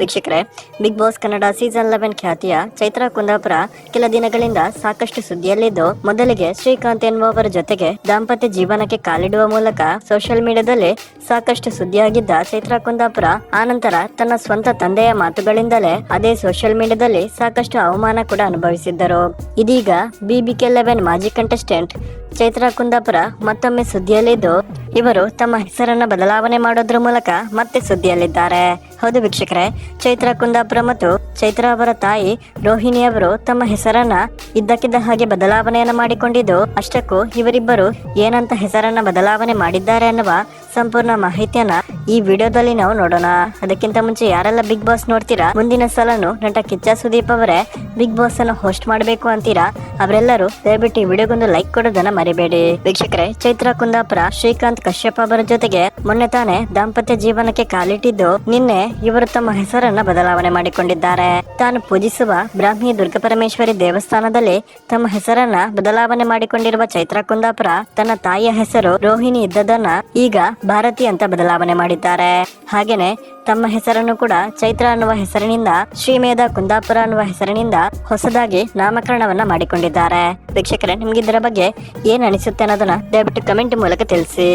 ವೀಕ್ಷಕರೇ Bigg Boss Kannada season eleven ಖ್ಯಾತಿಯ ಚೈತ್ರಾ ಕುಂದಾಪುರ ಕೆಲ ದಿನಗಳಿಂದ ಸಾಕಷ್ಟು ಸುದ್ದಿಯಲ್ಲಿದ್ದು, ಮೊದಲಿಗೆ ಶ್ರೀಕಾಂತ್ ಎನ್ನುವವರ ಜೊತೆಗೆ ದಾಂಪತ್ಯ ಜೀವನಕ್ಕೆ ಕಾಲಿಡುವ ಮೂಲಕ ಸೋಷಿಯಲ್ ಮೀಡಿಯಾದಲ್ಲಿ ಸಾಕಷ್ಟು ಸುದ್ದಿಯಾಗಿದ್ದ ಚೈತ್ರಾ ಕುಂದಾಪುರ, ಆನಂತರ ತನ್ನ ಸ್ವಂತ ತಂದೆಯ ಮಾತುಗಳಿಂದಲೇ ಅದೇ ಸೋಷಿಯಲ್ ಮೀಡಿಯಾದಲ್ಲಿ ಸಾಕಷ್ಟು ಅವಮಾನ ಕೂಡ ಅನುಭವಿಸಿದ್ದರು. ಇದೀಗ ಬಿಬಿಕೆ ಲೆವೆನ್ ಮಾಜಿ ಕಂಟೆಸ್ಟೆಂಟ್ ಚೈತ್ರಾ ಕುಂದಾಪುರ ಮತ್ತೊಮ್ಮೆ ಸುದ್ದಿಯಲ್ಲಿದ್ದು, ಇವರು ತಮ್ಮ ಹೆಸರನ್ನ ಬದಲಾವಣೆ ಮಾಡೋದ್ರ ಮೂಲಕ ಮತ್ತೆ ಸುದ್ದಿಯಲ್ಲಿದ್ದಾರೆ. ಹೌದು ವೀಕ್ಷಕರೇ, ಚೈತ್ರ ಕುಂದಾಪುರ ಮತ್ತು ಚೈತ್ರ ಅವರ ತಾಯಿ ರೋಹಿಣಿ ಅವರು ತಮ್ಮ ಹೆಸರನ್ನ ಇದ್ದಕ್ಕಿದ್ದ ಹಾಗೆ ಬದಲಾವಣೆಯನ್ನ ಮಾಡಿಕೊಂಡಿದ್ದು, ಅಷ್ಟಕ್ಕೂ ಇವರಿಬ್ಬರು ಏನಂತ ಹೆಸರನ್ನ ಬದಲಾವಣೆ ಮಾಡಿದ್ದಾರೆ ಅನ್ನುವ ಸಂಪೂರ್ಣ ಮಾಹಿತಿಯನ್ನ ಈ ವಿಡಿಯೋದಲ್ಲಿ ನಾವು ನೋಡೋಣ. ಅದಕ್ಕಿಂತ ಮುಂಚೆ ಯಾರೆಲ್ಲ ಬಿಗ್ ಬಾಸ್ ನೋಡ್ತೀರಾ, ಮುಂದಿನ ಸಲನು ನಟ ಕಿಚ್ಚ ಸುದೀಪ್ ಅವರೇ ಬಿಗ್ ಬಾಸ್ ಅನ್ನು ಹೋಸ್ಟ್ ಮಾಡಬೇಕು ಅಂತೀರಾ? ಅವರೆಲ್ಲರೂ ದಯವಿಟ್ಟು ವಿಡಿಯೋಗೊಂದು ಲೈಕ್ ಕೊಡೋದನ್ನ ಮರಿಬೇಡಿ. ವೀಕ್ಷಕರೇ, ಚೈತ್ರ ಕುಂದಾಪುರ ಶ್ರೀಕಾಂತ್ ಕಶ್ಯಪ್ ಅವರ ಜೊತೆಗೆ ಮೊನ್ನೆ ತಾನೇ ದಾಂಪತ್ಯ ಜೀವನಕ್ಕೆ ಕಾಲಿಟ್ಟಿದ್ದು ನಿನ್ನೆ ಇವರು ತಮ್ಮ ಹೆಸರನ್ನ ಬದಲಾವಣೆ ಮಾಡಿಕೊಂಡಿದ್ದಾರೆ. ತಾನು ಪೂಜಿಸುವ ಬ್ರಾಹ್ಮಿ ದುರ್ಗಪರಮೇಶ್ವರಿ ದೇವಸ್ಥಾನದಲ್ಲಿ ತಮ್ಮ ಹೆಸರನ್ನ ಬದಲಾವಣೆ ಮಾಡಿಕೊಂಡಿರುವ ಚೈತ್ರ ಕುಂದಾಪುರ, ತನ್ನ ತಾಯಿಯ ಹೆಸರು ರೋಹಿಣಿ ಇದ್ದದನ್ನ ಈಗ ಭಾರತಿ ಅಂತ ಬದಲಾವಣೆ ಮಾಡಿದ್ದಾರೆ. ಹಾಗೇನೆ ತಮ್ಮ ಹೆಸರನ್ನು ಕೂಡ ಚೈತ್ರ ಅನ್ನುವ ಹೆಸರಿನಿಂದ, ಶ್ರೀಮೇಧ ಕುಂದಾಪುರ ಅನ್ನುವ ಹೆಸರಿನಿಂದ ಹೊಸದಾಗಿ ನಾಮಕರಣವನ್ನ ಮಾಡಿಕೊಂಡಿದ್ದಾರೆ. ವೀಕ್ಷಕರೇ, ನಿಮ್ಗೆ ಇದರ ಬಗ್ಗೆ ಏನ್ ಅನಿಸುತ್ತೆ ಅನ್ನೋದನ್ನ ದಯವಿಟ್ಟು ಕಮೆಂಟ್ ಮೂಲಕ ತಿಳಿಸಿ.